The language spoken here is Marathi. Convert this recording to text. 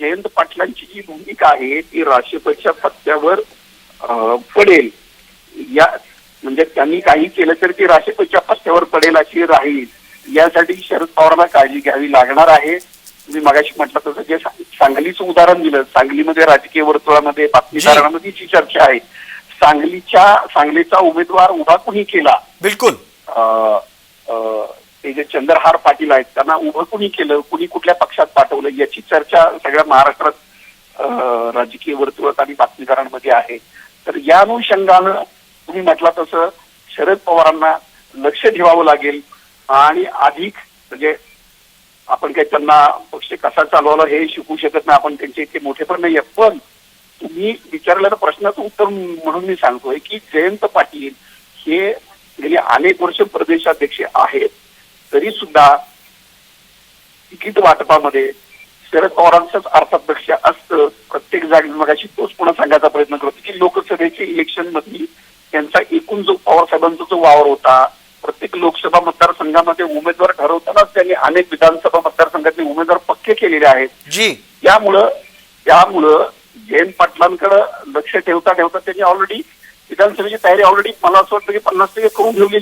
जयंत पाटलांची जी भूमिका आहे ती राष्ट्रपतीच्या पत्त्यावर पडेल. या म्हणजे त्यांनी काही केलं तर ती राष्ट्रपतीच्या पत्त्यावर पडेल अशी राहील. यासाठी शरद पवारांना काळजी घ्यावी लागणार आहे. तुम्ही मगाशी म्हटलं तसं जे सांगलीचं उदाहरण दिलं. सांगलीमध्ये राजकीय वर्तुळामध्ये बातमीदारांमध्ये जी चर्चा आहे सांगलीच्या सांगलीचा उमेदवार उभा कुणी केला? बिलकुल. हे जे चंद्रहार पाटील आहेत त्यांना उभं कुणी केलं कुणी कुठल्या पक्षात पाठवलं याची चर्चा सगळ्या महाराष्ट्रात राजकीय वर्तुळात आणि बातमीदारांमध्ये आहे. तर या अनुषंगानं तुम्ही म्हटला तसं शरद पवारांना लक्ष ठेवावं लागेल आणि अधिक म्हणजे आपण काही त्यांना पक्ष कसा चालवला हे शिकू शकत नाही आपण त्यांचे इतके मोठे पण नाहीये. पण तुम्ही विचारलेल्या प्रश्नाचं उत्तर म्हणून मी सांगतोय की जयंत पाटील हे गेली अनेक वर्ष प्रदेशाध्यक्ष आहेत. तरी सुद्धा तिकीट वाटपामध्ये शरद पवारांचंच अर्थाध्यक्ष असतं. प्रत्येक जागी मगाशी तोच पुन्हा सांगायचा प्रयत्न करतो की लोकसभेचे इलेक्शन मधली त्यांचा एकूण जो पवार साहेबांचा जो वावर होता प्रत्येक लोकसभा मतदारसंघामध्ये उमेदवार ठरवतानाच त्यांनी अनेक विधानसभा मतदारसंघातले उमेदवार पक्के केलेले आहेत. जी. त्यामुळं त्यामुळं जयंत पाटलांकडे लक्ष ठेवता ठेवता त्यांनी ऑलरेडी विधानसभेची तयारी ऑलरेडी मला असं वाटतं की पन्नास टक्के करून ठेवली